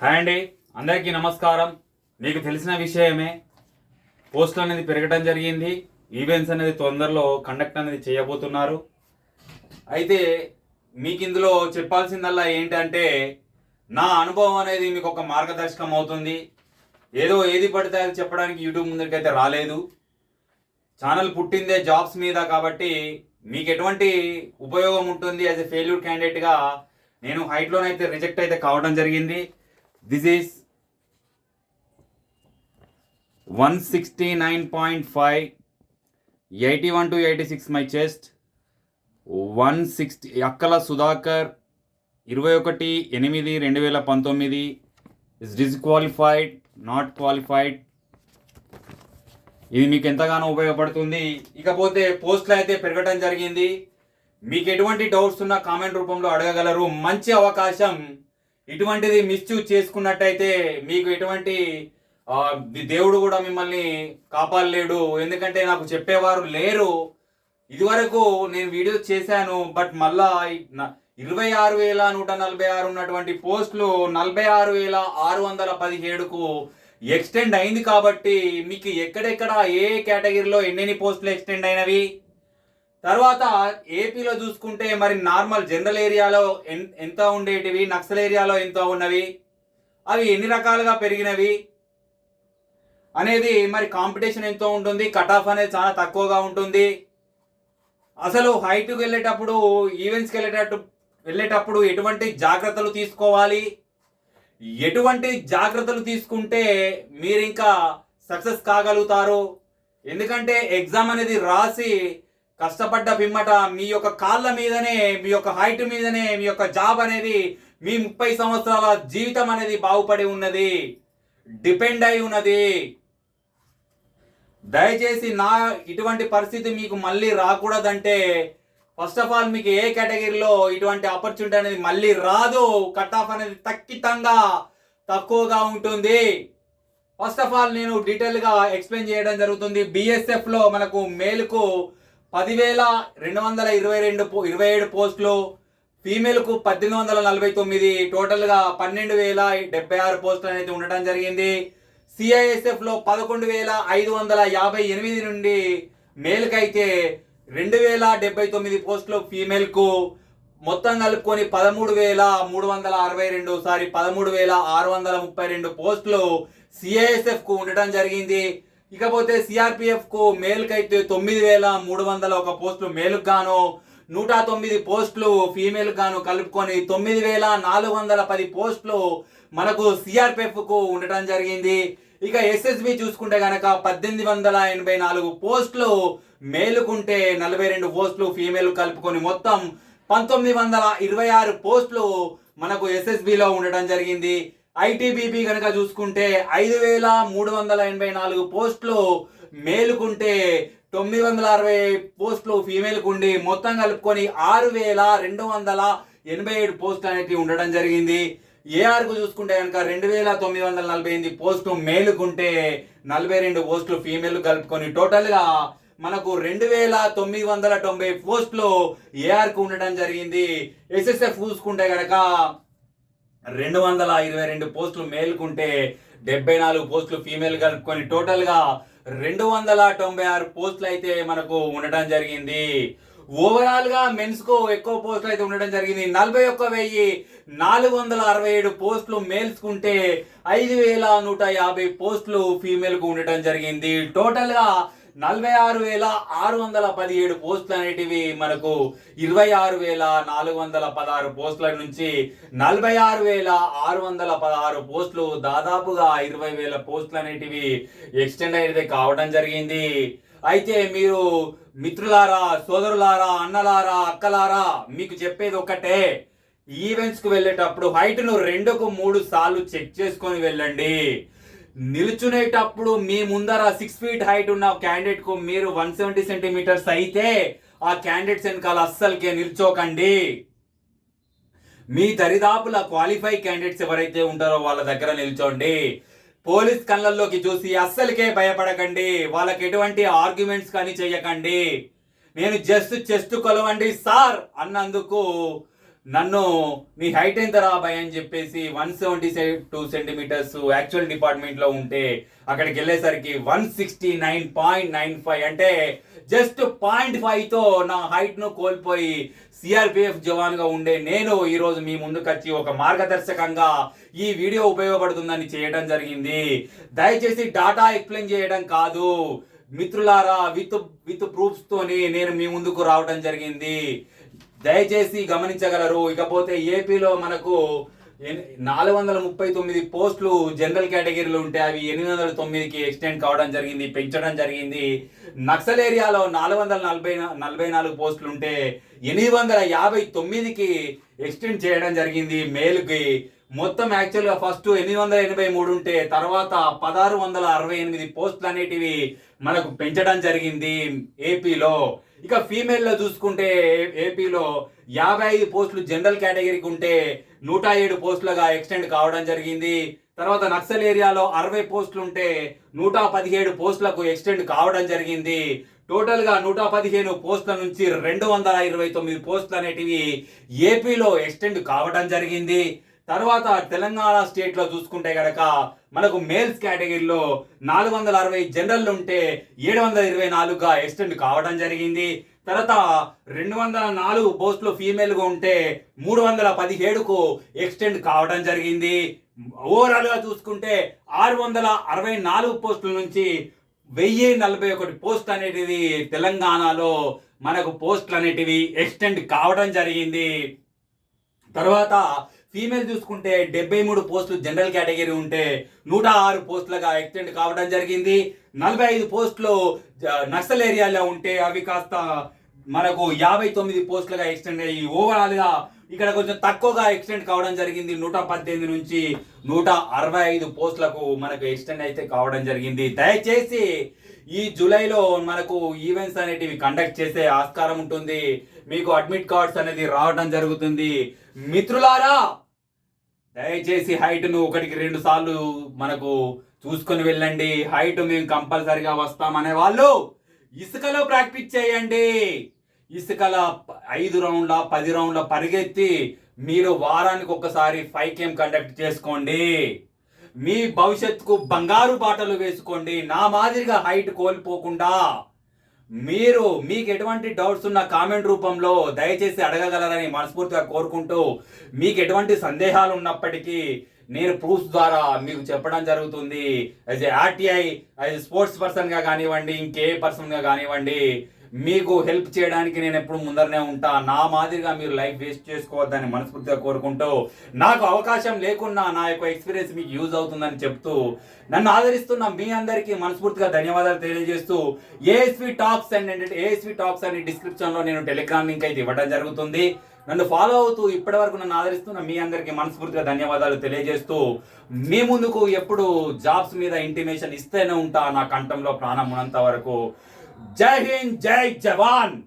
Hi అండి. అందరికీ నమస్కారం. మీకు తెలిసిన విషయమే పోస్టులు అనేది పెరగడం జరిగింది. ఈవెంట్స్ అనేది తొందరలో కండక్ట్ అనేది చేయబోతున్నారు. అయితే మీకు ఇందులో చెప్పాల్సిందల్లా ఏంటంటే నా అనుభవం అనేది మీకు ఒక మార్గదర్శకం అవుతుంది. ఏదో ఏది పడితే అది చెప్పడానికి యూట్యూబ్ ముందరికైతే రాలేదు. ఛానల్ పుట్టిందే జాబ్స్ మీద కాబట్టి మీకు ఎటువంటి ఉపయోగం ఉంటుంది? యాజ్ ఎ ఫెయిల్యూర్ క్యాండిడేట్గా నేను హైట్లోనైతే రిజెక్ట్ అయితే కావడం జరిగింది. This is one sixty nine point five eighty one two eighty six my chest one sixty Akkala Sudhakar ఇరవై ఒకటి ఎనిమిది రెండు వేల పంతొమ్మిది ఇస్ డిస్క్వాలిఫైడ్ నాట్ క్వాలిఫైడ్ ఇది మీకు ఎంతగానో ఉపయోగపడుతుంది. ఇకపోతే పోస్టులు అయితే పెరగడం జరిగింది. మీకు ఎటువంటి డౌట్స్ ఉన్నా కామెంట్ రూపంలో అడగగలరు. మంచి అవకాశం ఇటువంటిది మిస్యూజ్ చేసుకున్నట్టయితే మీకు ఎటువంటి దేవుడు కూడా మిమ్మల్ని కాపాడలేడు. ఎందుకంటే నాకు చెప్పేవారు లేరు. ఇదివరకు నేను వీడియో చేశాను బట్ మళ్ళా ఇరవై ఆరు వేల నూట నలభై ఆరు ఉన్నటువంటి పోస్టులు నలభై ఆరు వేల ఆరు వందల పదిహేడుకు ఎక్స్టెండ్ అయింది కాబట్టి మీకు ఎక్కడెక్కడ ఏ కేటగిరీలో ఎన్నెన్ని పోస్టులు ఎక్స్టెండ్ అయినవి? తర్వాత ఏపీలో చూసుకుంటే మరి నార్మల్ జనరల్ ఏరియాలో ఎన్- ఎంత ఉండేటివి నక్సల్ ఏరియాలో ఎంత ఉన్నవి అవి ఎన్ని రకాలుగా పెరిగినవి అనేది మరి కాంపిటీషన్ ఎంతో ఉంటుంది. కట్ ఆఫ్ అనేది చాలా తక్కువగా ఉంటుంది. అసలు హైట్కి వెళ్ళేటప్పుడు ఈవెంట్స్కి వెళ్ళేటట్టు వెళ్ళేటప్పుడు ఎటువంటి జాగ్రత్తలు తీసుకోవాలి? ఎటువంటి జాగ్రత్తలు తీసుకుంటే మీరు ఇంకా సక్సెస్ కాగలుగుతారు? ఎందుకంటే ఎగ్జామ్ అనేది రాసి కష్టపడ్డ పిమ్మట మీ యొక్క కాళ్ళ మీదనే మీ యొక్క హైట్ మీదనే మీ యొక్క జాబ్ అనేది మీ ముప్పై సంవత్సరాల జీవితం అనేది బాగుపడి ఉన్నది. డిపెండ్ అయి ఉన్నది. దయచేసి నా ఇటువంటి పరిస్థితి మీకు మళ్ళీ రాకూడదంటే ఫస్ట్ ఆఫ్ ఆల్ మీకు ఏ కేటగిరీలో ఇటువంటి ఆపర్చునిటీ అనేది మళ్ళీ రాదు. కట్ ఆఫ్ అనేది ఖచ్చితంగా తక్కువగా ఉంటుంది. ఫస్ట్ ఆఫ్ ఆల్ నేను డీటెయిల్గా ఎక్స్ప్లెయిన్ చేయడం జరుగుతుంది. బిఎస్ఎఫ్లో మనకు మేలుకు పదివేల రెండు వందల ఇరవై రెండు పో- ఇరవై ఏడు పోస్టులు ఫీమేల్కు పద్దెనిమిది వందల నలభై తొమ్మిది టోటల్గా పన్నెండు వేల డెబ్బై ఆరు పోస్టులు అనేది ఉండటం జరిగింది. సిఐఎస్ఎఫ్లో పదకొండు వేల ఐదు వందల యాభై ఎనిమిది నుండి మేల్కైతే రెండు వేల డెబ్బై తొమ్మిది పోస్టులు ఫీమేల్కు మొత్తం కలుపుకొని పదమూడు వేల మూడు వందల అరవై రెండు సారీ పదమూడు వేల ఆరు వందల ముప్పై రెండు పోస్టులు సిఐఎస్ఎఫ్కు ఉండటం జరిగింది. ఇకపోతే సిఆర్పిఎఫ్కు మేల్కైతే తొమ్మిది వేల మూడు వందల ఒక పోస్టులు మేలుకు గాను నూట తొమ్మిది పోస్టులు ఫీమేల్ గాను కలుపుకొని తొమ్మిది వేల నాలుగు వందల పది పోస్టులు మనకు సిఆర్పిఎఫ్కు ఉండటం జరిగింది. ఇక ఎస్ఎస్బి చూసుకుంటే కనుక పద్దెనిమిది వందల ఎనభై నాలుగు పోస్టులు మేలుకుంటే నలభై రెండు పోస్టులు ఫీమేల్ కలుపుకొని మొత్తం పంతొమ్మిది వందల ఇరవై ఆరు పోస్టులు మనకు ఎస్ఎస్బిలో ఉండటం జరిగింది. ఐటీబీపీ కనుక చూసుకుంటే ఐదు వేల మూడు వందల ఎనభై నాలుగు పోస్టులు మేలుకుంటే తొమ్మిది వందల అరవై పోస్టులు ఫీమేల్కు ఉండి మొత్తం కలుపుకొని ఆరు వేల రెండు వందల ఎనభై ఏడు పోస్టులు అనేటివి ఉండడం జరిగింది. ఏఆర్కు చూసుకుంటే కనుక రెండు వేల తొమ్మిది వందల నలభై ఎనిమిది పోస్టు మేలుకుంటే నలభై రెండు పోస్టులు ఫీమేల్ కలుపుకొని టోటల్గా మనకు రెండు వేల తొమ్మిది వందల తొంభై పోస్టులు ఏఆర్కు ఉండడం జరిగింది. ఎస్ఎస్ఎఫ్ చూసుకుంటే కనుక రెండు వందల ఇరవై రెండు పోస్టులు మేలుకుంటే డెబ్బై నాలుగు పోస్టులు ఫీమేల్ కలుపుకొని టోటల్గా రెండు వందల తొంభై ఆరు పోస్టులు అయితే మనకు ఉండటం జరిగింది. ఓవరాల్గా మెన్స్కు ఎక్కువ పోస్టులు అయితే ఉండడం జరిగింది. నలభై ఒక్క వెయ్యి నాలుగు వందల అరవై ఏడు పోస్టులు మేల్స్కుంటే ఐదు వేల నూట యాభై పోస్టులు ఫీమేల్కు ఉండటం జరిగింది. టోటల్గా నలభై ఆరు వేల ఆరు వందల పదిహేడు పోస్టులు అనేటివి మనకు ఇరవై ఆరు వేల నాలుగు వందల పదహారు పోస్టుల నుంచి నలభై ఆరు వేల ఆరు వందల పదహారు పోస్టులు దాదాపుగా ఇరవై వేల పోస్టులు అనేటివి ఎక్స్టెండ్ అయితే కావడం జరిగింది. అయితే మీరు మిత్రులారా సోదరులారా అన్నలారా అక్కలారా మీకు చెప్పేది ఒకటే ఈవెంట్స్కు వెళ్ళేటప్పుడు హైట్ను రెండుకు మూడు సార్లు చెక్ చేసుకొని వెళ్ళండి. నిల్చునేటప్పుడు మీ ముందర సిక్స్ ఫీట్ హైట్ ఉన్న క్యాండిడేట్కు మీరు వన్ సెవెంటీ సెంటీమీటర్స్ అయితే ఆ క్యాండిడేట్స్ వెనకాల అస్సలకే నిల్చోకండి. మీ దరిదాపుల క్వాలిఫై క్యాండిడేట్స్ ఎవరైతే ఉంటారో వాళ్ళ దగ్గర నిల్చోండి. పోలీస్ కళ్ళల్లోకి చూసి అస్సలకే భయపడకండి. వాళ్ళకి ఎటువంటి ఆర్గ్యుమెంట్స్ కానీ చేయకండి. నేను జస్ట్ చెస్ట్ కొలవండి సార్ అన్నందుకు నన్ను నీ హైట్ ఎంత రా అని చెప్పేసి one seventy two centimetres actual డిపార్ట్మెంట్లో ఉంటే అక్కడికి వెళ్ళేసరికి one sixty nine point nine five అంటే జస్ట్ పాయింట్ ఫైవ్తో నా హైట్ను కోల్పోయి సిఆర్పిఎఫ్ జవాన్గా ఉండే నేను ఈరోజు మీ ముందుకు వచ్చి ఒక మార్గదర్శకంగా ఈ వీడియో ఉపయోగపడుతుందని చేయడం జరిగింది. దయచేసి డాటా ఎక్స్ప్లెయిన్ చేయడం కాదు. మిత్రులారా విత్ విత్ ప్రూఫ్స్తోని నేను మీ ముందుకు రావడం జరిగింది. దయచేసి గమనించగలరు. ఇకపోతే ఏపీలో మనకు నాలుగు వందల ముప్పై తొమ్మిది పోస్టులు జనరల్ కేటగిరీలు ఉంటే అవి ఎనిమిది వందల తొమ్మిదికి ఎక్స్టెండ్ కావడం జరిగింది పెంచడం జరిగింది. నక్సల్ ఏరియాలో నాలుగు వందల నలభై నలభై నాలుగు పోస్టులు ఉంటే ఎనిమిది వందల యాభై తొమ్మిదికి ఎక్స్టెండ్ చేయడం జరిగింది. మేలుకి మొత్తం యాక్చువల్గా ఫస్ట్ ఎనిమిది వందల ఎనభై మూడు ఉంటే తర్వాత పదహారు వందల అరవై ఎనిమిది పోస్టులు అనేటివి మనకు పెంచడం జరిగింది ఏపీలో. ఇక ఫీమేల్లో చూసుకుంటే ఏపీలో యాభై ఐదు పోస్టులు జనరల్ కేటగిరీకి ఉంటే నూట ఏడు పోస్టులుగా ఎక్స్టెండ్ కావడం జరిగింది. తర్వాత నక్సల్ ఏరియాలో అరవై పోస్టులు ఉంటే నూట పదిహేడు పోస్టులకు ఎక్స్టెండ్ కావడం జరిగింది. టోటల్గా నూట పదిహేను పోస్టుల నుంచి రెండు వందల ఇరవై తొమ్మిది పోస్టులు అనేటివి ఏపీలో ఎక్స్టెండ్ కావడం జరిగింది. తర్వాత తెలంగాణ స్టేట్లో చూసుకుంటే గనక మనకు మేల్స్ కేటగిరీలో నాలుగు వందల అరవై జనరల్ ఉంటే ఏడు వందల ఇరవై నాలుగుగా ఎక్స్టెండ్ కావడం జరిగింది. తర్వాత రెండు వందల నాలుగు పోస్టులు ఫీమేల్గా ఉంటే మూడు వందల పదిహేడుకు ఎక్స్టెండ్ కావడం జరిగింది. ఓవరాల్గా చూసుకుంటే ఆరు వందల అరవై నాలుగు పోస్టుల నుంచి వెయ్యి నలభై ఒకటి పోస్ట్ అనేటివి తెలంగాణలో మనకు పోస్టులు అనేటివి ఎక్స్టెండ్ కావడం జరిగింది. తర్వాత ఫీమేల్ చూసుకుంటే డెబ్బై మూడు పోస్టులు జనరల్ కేటగిరీ ఉంటే నూట ఆరు పోస్టులుగా ఎక్స్టెండ్ కావడం జరిగింది. నలభై ఐదు పోస్టులు నక్సల్ ఏరియాలో ఉంటే అవి కాస్త మనకు యాభై తొమ్మిది పోస్టులుగా ఎక్స్టెండ్ అయ్యి ఓవరాల్గా ఇక్కడ కొంచెం తక్కువగా ఎక్స్టెండ్ కావడం జరిగింది. నూట పద్దెనిమిది నుంచి నూట అరవై ఐదు పోస్టులకు మనకు ఎక్స్టెండ్ అయితే కావడం జరిగింది. దయచేసి ఈ జూలైలో మనకు ఈవెంట్స్ అనేటివి కండక్ట్ చేసే ఆస్కారం ఉంటుంది. మీకు అడ్మిట్ కార్డ్స్ అనేది రావడం జరుగుతుంది. మిత్రులారా దయచేసి హైట్ను ఒకటికి రెండు సార్లు మనకు చూసుకొని వెళ్ళండి. హైట్ మేము కంపల్సరిగా వస్తామనే వాళ్ళు ఇసుకలో ప్రాక్టీస్ చేయండి. ఇసుకల ఐదు రౌండ్ల పది రౌండ్ల పరిగెత్తి మీరు వారానికి ఒకసారి ఫైవ్ కేమ్ కండక్ట్ చేసుకోండి. మీ భవిష్యత్తుకు బంగారు బాటలు వేసుకోండి. నా మాదిరిగా హైట్ కోల్పోకుండా మీరు మీకు ఎటువంటి డౌట్స్ ఉన్న కామెంట్ రూపంలో దయచేసి అడగగలరని మనస్ఫూర్తిగా కోరుకుంటూ మీకు ఎటువంటి సందేహాలు ఉన్నప్పటికీ నేను ప్రూఫ్స్ ద్వారా మీకు చెప్పడం జరుగుతుంది. As a RTI as sports పర్సన్గా కానివ్వండి ఇంకే పర్సన్గా కానివ్వండి మీకు హెల్ప్ చేయడానికి నేను ఎప్పుడు ముందరనే ఉంటా. నా మాదిరిగా మీరు లైఫ్ వేస్ట్ చేసుకోవద్దని మనస్ఫూర్తిగా కోరుకుంటూ నాకు అవకాశం లేకున్నా నా యొక్క ఎక్స్పీరియన్స్ మీకు యూజ్ అవుతుందని చెప్తూ నన్ను ఆదరిస్తున్న మీ అందరికీ మనస్ఫూర్తిగా ధన్యవాదాలు తెలియజేస్తూ ASV talks and ASV talks అని డిస్క్రిప్షన్లో నేను టెలిగ్రామ్ లింక్ అయితే ఇవ్వడం జరుగుతుంది. నన్ను ఫాలో అవుతూ ఇప్పటి వరకు నన్ను ఆదరిస్తున్న మీ అందరికీ మనస్ఫూర్తిగా ధన్యవాదాలు తెలియజేస్తూ మీ ముందుకు ఎప్పుడు జాబ్స్ మీద ఇంటిమేషన్ ఇస్తూనే ఉంటా నా కంఠంలో ప్రాణం ఉన్నంత వరకు. जय हिंद जय जवान।